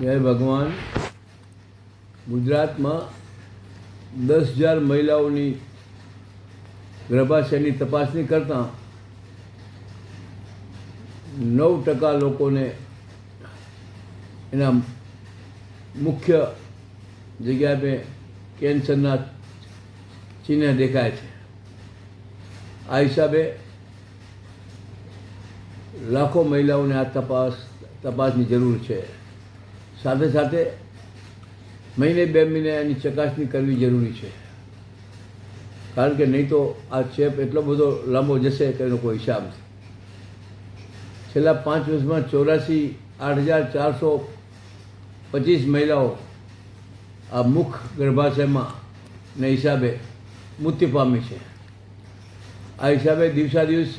જય ભગવાન. ગુજરાતમાં દસ હજાર મહિલાઓની ગર્ભાશયની તપાસણી કરતાં નવ ટકા લોકોને એના મુખ્ય જગ્યા પે કેન્સરના ચિહ્ન દેખાય છે. આ હિસાબે લાખો મહિલાઓને આ તપાસ, તપાસની જરૂર છે. સાથે સાથે મહિને બે મહિને એની ચકાસણી કરવી જરૂરી છે. કારણ કે નહીં તો આ ચેપ એટલો બધો લાંબો જશે કે એનો કોઈ હિસાબ નથી. છેલ્લા પાંચ વર્ષમાં ચોરાસી આઠ હજાર ચારસો પચીસ મહિલાઓ આ મુખ ગર્ભાશયમાં ને હિસાબે મૃત્યુ પામી છે. આ હિસાબે દિવસા દિવસ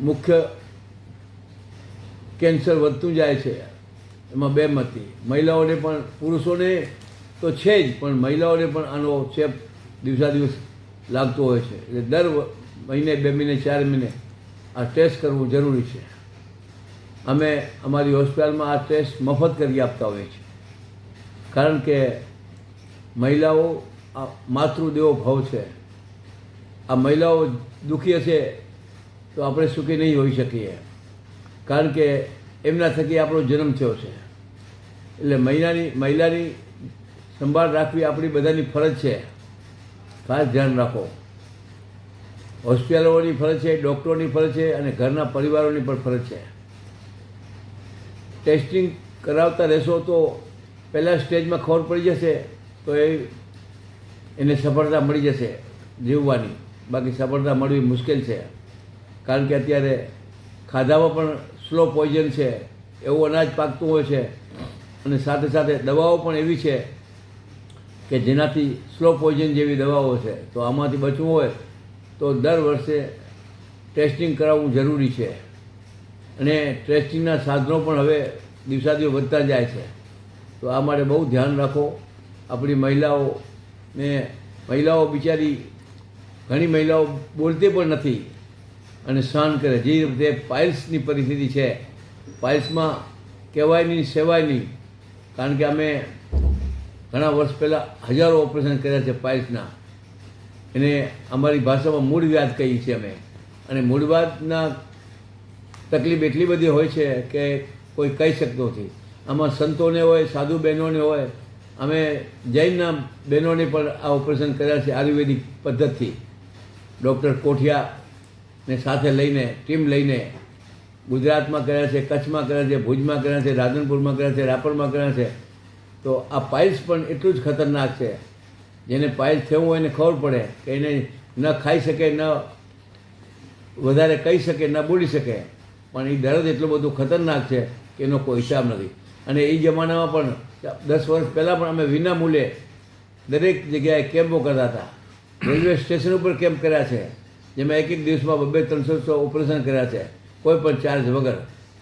મુખ્ય કેન્સર વધતું જાય છે. એમાં બે મતી. મહિલાઓને પણ, પુરુષોને તો છે જ, પણ મહિલાઓને પણ આનો ચેપ દિવસા દિવસ લાગતો હોય છે. એટલે દર મહિને, બે મહિને, ચાર મહિને આ ટેસ્ટ કરવું જરૂરી છે. અમે અમારી હોસ્પિટલમાં આ ટેસ્ટ મફત કરી આપતા હોઈએ છીએ. કારણ કે મહિલાઓ આ માતૃદેવો ભાવ છે. આ મહિલાઓ દુઃખી હશે તો આપણે સુખી નહીં હોઈ શકીએ. કારણ કે એમના થકી આપણો જન્મ થયો છે. એટલે મહિલાની મહિલાની સંભાળ રાખવી આપણી બધાની ફરજ છે. ખાસ ધ્યાન રાખો. હોસ્પિટલોની ફરજ છે, ડૉક્ટરોની ફરજ છે અને ઘરના પરિવારોની પણ ફરજ છે. ટેસ્ટિંગ કરાવતા રહેશો તો પહેલાં સ્ટેજમાં ખબર પડી જશે તો એ એને સફળતા મળી જશે જીવવાની. બાકી સફળતા મળવી મુશ્કેલ છે. કારણ કે અત્યારે ખાધામાં પણ સ્લો પોઈઝન છે, એવું અનાજ પાકતું હોય છે. અને સાથે સાથે દવાઓ પણ એવી છે કે જેનાથી સ્લો પોઈઝન જેવી દવાઓ છે. તો આમાંથી બચવું હોય તો દર વર્ષે ટેસ્ટિંગ કરાવવું જરૂરી છે. અને ટેસ્ટિંગના સાધનો પણ હવે દિવસા દિવસ વધતા જાય છે. તો આ માટે બહુ ધ્યાન રાખો. આપણી મહિલાઓ ને મહિલાઓ બિચારી ઘણી મહિલાઓ બોલતી પણ નથી. અને સહન કરે. જે રીતે પાઇલ્સની પરિસ્થિતિ છે, પાઇલ્સમાં કહેવાય નહીં સેવાય નહીં કારણ કે અમે ઘણા વર્ષ પહેલાં હજારો ઓપરેશન કર્યા છે પાઇલ્સના. એને અમારી ભાષામાં મૂળવ્યાધ કહીએ છીએ અમે. અને મૂળવાદના તકલીફ એટલી બધી હોય છે કે કોઈ કહી શકતો નથી. આમાં સંતોને હોય, સાધુ બહેનોને હોય, અમે જૈનના બહેનોને પણ આ ઓપરેશન કર્યા છે આયુર્વેદિક પદ્ધતિથી. ડૉક્ટર કોઠિયાને સાથે લઈને, ટીમ લઈને ગુજરાતમાં કર્યા છે, કચ્છમાં કર્યા છે, ભુજમાં કર્યા છે, રાધનપુરમાં કર્યા છે, રાપરમાં કર્યા છે. તો આ પાઇલ્સ પણ એટલું જ ખતરનાક છે. જેને પાઇલ્સ થયું હોય એને ખબર પડે કે એને ન ખાઈ શકે, ન વધારે કહી શકે, ન બોલી શકે. પણ એ દર્દ એટલું બધું ખતરનાક છે કે એનો કોઈ હિસાબ નથી. અને એ જમાનામાં પણ દસ વર્ષ પહેલાં પણ અમે વિના મૂલ્યે દરેક જગ્યાએ કેમ્પો કરતા હતા. રેલવે સ્ટેશન ઉપર કેમ્પ કર્યા છે. જેમાં એક એક દિવસમાં બબે ત્રણસો સો ઓપરેશન કર્યા છે, કોઈ પણ ચાર્જ વગર.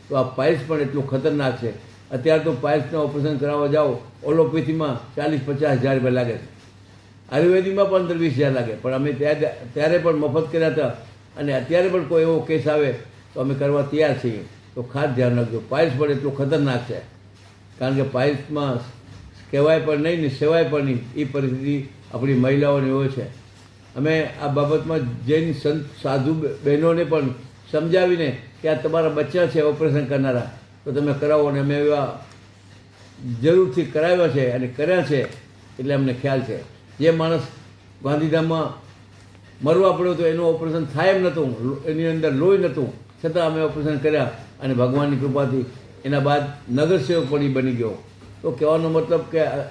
તો આ પાઇલ્સ પણ એટલું ખતરનાક છે. અત્યારે તો પાઇલ્સના ઓપરેશન કરાવવા જાઓ ઓલોપેથીમાં ચાલીસ પચાસ હજાર રૂપિયા લાગે છે. આયુર્વેદિકમાં પંદર વીસ હજાર લાગે. પણ અમે ત્યારે ત્યારે પણ મફત કર્યા હતા. અને અત્યારે પણ કોઈ એવો કેસ આવે, તો અમે કરવા તૈયાર છીએ. તો ખાસ ધ્યાન રાખજો. પાઇલ્સ પણ એટલું ખતરનાક છે. કારણ કે પાઇલ્સમાં કહેવાય પણ નહીં ને સેવાય પણ નહીં. એ પરિસ્થિતિ આપણી મહિલાઓની હોય છે. અમે આ બાબતમાં જૈન સંત સાધુ બહેનોને પણ સમજાવીને કે આ તમારા બચ્ચા છે ઓપરેશન કરનારા, તો તમે કરાવો અને અમે એવા જરૂરથી કરાવ્યા છે અને કર્યા છે એટલે અમને ખ્યાલ છે. જે માણસ ગાંધીધામમાં મરવા પડ્યો તો એનું ઓપરેશન થાય એમ નહોતું એની અંદર લોહી નહોતું. છતાં અમે ઓપરેશન કર્યા અને ભગવાનની કૃપાથી એના બાદ નગરસેવક પણ એ બની ગયો. તો કહેવાનો મતલબ કે આ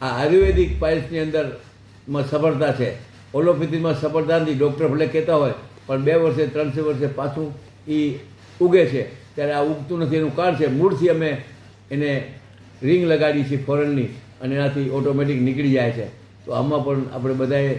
આયુર્વેદિક પાઇલ્સની અંદરમાં સફળતા છે. ઓલોપેથીમાં સફળતાથી ડૉક્ટર ભલે કહેતા હોય, પણ બે વર્ષે, ત્રણસો વર્ષે પાછું એ ઉગે છે. ત્યારે આ ઉગતું નથી, એનું કારણ છે, મૂળથી અમે એને રિંગ લગાડી છે ફોરનની, અને એનાથી ઓટોમેટિક નીકળી જાય છે. તો આમાં પણ આપણે બધાએ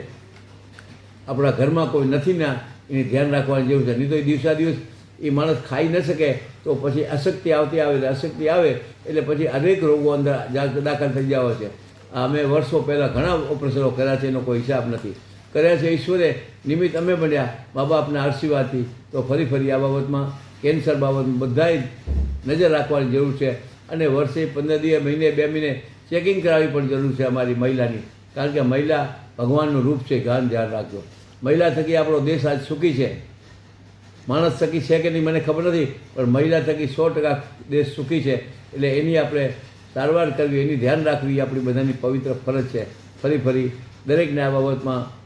આપણા ઘરમાં કોઈ નથી ના, એને ધ્યાન રાખવાની જરૂર છે. નહીં તો એ દિવસા દિવસ એ માણસ ખાઈ ન શકે, તો પછી અશક્તિ આવતી આવે, એટલે અશક્તિ આવે, એટલે પછી અનેક રોગો અંદર દાખલ થઈ જાવ છે. અમે વર્ષો પહેલાં ઘણા ઓપરેશનો કર્યા છે, એનો કોઈ હિસાબ નથી. કર્યા છે ઈશ્વરે, નિમિત્ત અમે બન્યા મા બાપના આશીર્વાદથી. તો ફરી ફરી આ બાબતમાં કેન્સર બાબતમાં બધાએ નજર રાખવાની જરૂર છે. અને વર્ષે પંદર દિવસ, મહિને, બે મહિને ચેકિંગ કરાવવી પણ જરૂર છે અમારી મહિલાની. કારણ કે મહિલા ભગવાનનું રૂપ છે, ગાન ધ્યાન રાખજો. મહિલા થકી આપણો દેશ આજ સુખી છે. માણસ થકી છે કે નહીં, મને ખબર નથી, પણ મહિલા થકી સો ટકા દેશ સુખી છે. એટલે એની આપણે સારવાર કરવી, એની ધ્યાન રાખવી આપણી બધાની પવિત્ર ફરજ છે. ફરી ફરી દરેકને આ બાબતમાં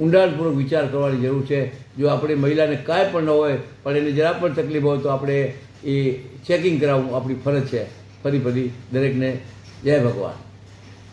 ઊંડાણપૂર્વક વિચાર કરવાની જરૂર છે. જો આપણી મહિલાને કાંઈ પણ ન હોય, પણ એને જરા પણ તકલીફ હોય, તો આપણે એ ચેકિંગ કરાવવું આપણી ફરજ છે. ફરી ફરી દરેકને જય ભગવાન.